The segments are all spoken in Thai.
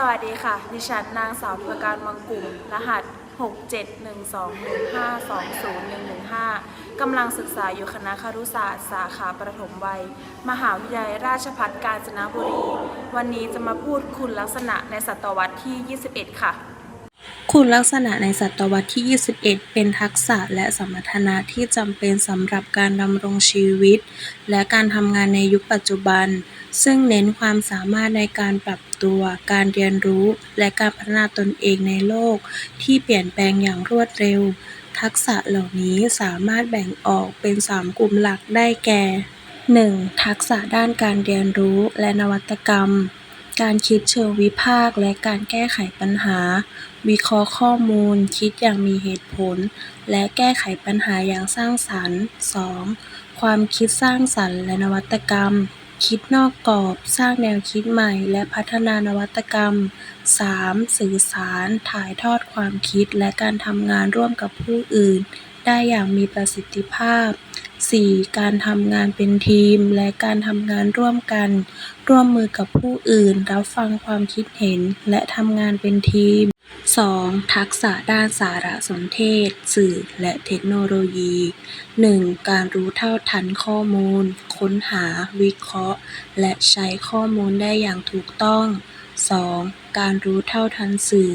สวัสดีค่ะ ดิฉันนางสาวประการวังกลุ่ม รหัส 67121501115 กำลังศึกษาอยู่คณะครุศาสตร์ สาขาประถมวัย มหาวิทยาลัยราชภัฏกาญจนบุรี วันนี้จะมาพูดคุณลักษณะในศตวรรษที่ 21 ค่ะ คุณลักษณะในศตวรรษที่ 21 เป็นทักษะและสมรรถนะที่จำเป็นสำหรับการดำรงชีวิต และการทำงานในยุคปัจจุบัน ซึ่งเน้นความสามารถในการปรับตัว การเรียนรู้ และการพัฒนาตนเองในโลกที่เปลี่ยนแปลงอย่างรวดเร็ว ทักษะเหล่านี้สามารถแบ่งออกเป็น 3 กลุ่มหลักได้แก่ 1. ทักษะด้านการเรียนรู้และนวัตกรรม การคิดเชิงวิพากษ์และการแก้ไขปัญหา วิเคราะห์ข้อมูล คิดอย่างมีเหตุผล และแก้ไขปัญหาอย่างสร้างสรรค์ 2. ความคิดสร้างสรรค์และนวัตกรรม คิดนอกกรอบ สร้างแนวคิดใหม่และพัฒนานวัตกรรม 3. สื่อสาร ถ่ายทอดความคิดและการทำงานร่วมกับผู้อื่นได้อย่างมีประสิทธิภาพ 4. การทำงานเป็นทีม และการทำงานร่วมกัน ร่วมมือกับผู้อื่น รับฟังความคิดเห็น และทำงานเป็นทีม 2. ทักษะด้านสารสนเทศ สื่อ และเทคโนโลยี 1. การรู้เท่าทันข้อมูล ค้นหา วิเคราะห์ และใช้ข้อมูลได้อย่างถูกต้อง 2. การรู้เท่าทันสื่อ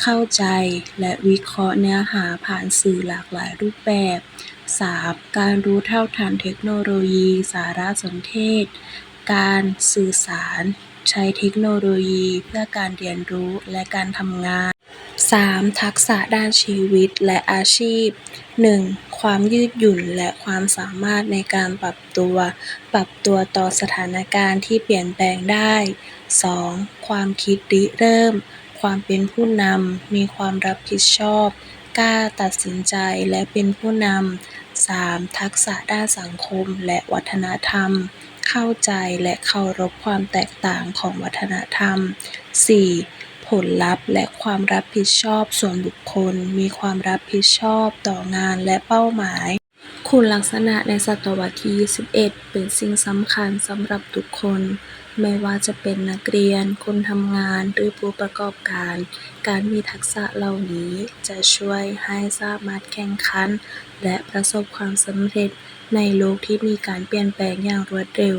เข้าใจและวิเคราะห์เนื้อหาผ่านสื่อหลากหลายรูปแบบ 3. การรู้เท่าทันเทคโนโลยี สารสนเทศ การสื่อสาร ใช้เทคโนโลยีเพื่อการเรียนรู้และการทำงาน 3. ทักษะด้านชีวิตและอาชีพ 1. ความยืดหยุ่นและความสามารถในการปรับตัว ปรับตัวต่อสถานการณ์ที่เปลี่ยนแปลงได้ 2. ความคิดริเริ่ม ความเป็นผู้นำ มีความรับผิดชอบ กล้าตัดสินใจและเป็นผู้นำ 3. ทักษะด้านสังคมและวัฒนธรรม เข้าใจและเคารพความแตกต่างของวัฒนธรรม 4. ผลลัพธ์และความรับผิดชอบส่วนบุคคล มีความรับผิดชอบต่องานและเป้าหมาย คุณลักษณะในศตวรรษที่ 21 เป็นสิ่งสำคัญสำหรับทุกคน ไม่ว่าจะเป็นนักเรียน คนทำงาน หรือผู้ประกอบการ การมีทักษะเหล่านี้จะช่วยให้สามารถแข่งขัน และประสบความสำเร็จในโลกที่มีการเปลี่ยนแปลงอย่างรวดเร็ว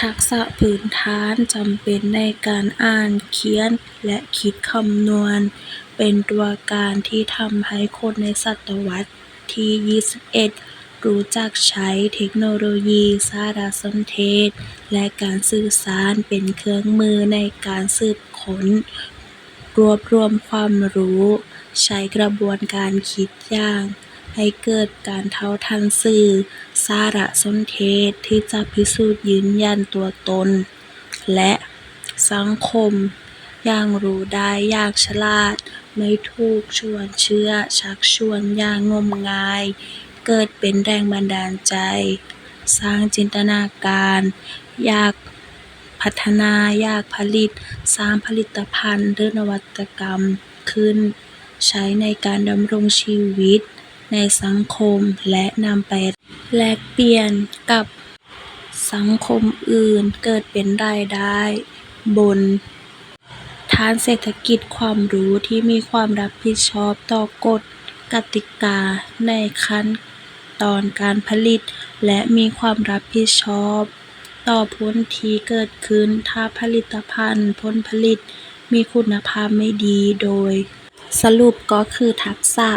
ทักษะพื้นฐานจำเป็นในการอ่าน เขียน และคิดคำนวณ เป็นตัวการที่ทำให้คนในศตวรรษที่ 21 รู้จักใช้เทคโนโลยี สารสนเทศ และการสื่อสารเป็นเครื่องมือในการสืบค้น รวบรวมความรู้ ใช้กระบวนการคิดอย่าง ให้เกิดการเท่าทันสื่อ สารสนเทศที่จะพิสูจน์ยืนยันตัวตน และสังคมอย่างรู้ได้อย่างฉลาด ไม่ถูกชวนเชื่อ ชักชวนอย่างงมงาย เกิดเป็นแรงบันดาลใจ สร้างจินตนาการ อยากพัฒนา อยากผลิต สร้างผลิตภัณฑ์หรือนวัตกรรมขึ้น ใช้ในการดำรงชีวิต ในสังคมและนำไปแลกเปลี่ยนกับสังคมอื่น เกิดเป็นรายได้บนฐานเศรษฐกิจความรู้ที่มีความรับผิดชอบต่อกฎกติกาในขั้นตอนการผลิต และมีความรับผิดชอบต่อผลที่เกิดขึ้นถ้าผลิตภัณฑ์ผลผลิตมีคุณภาพไม่ดีโดยสรุปก็คือทักษะ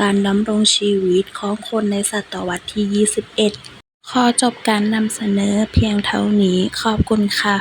การดำรงชีวิตของคนในศตวรรษที่ 21 ขอจบการนำเสนอเพียงเท่านี้ ขอบคุณค่ะ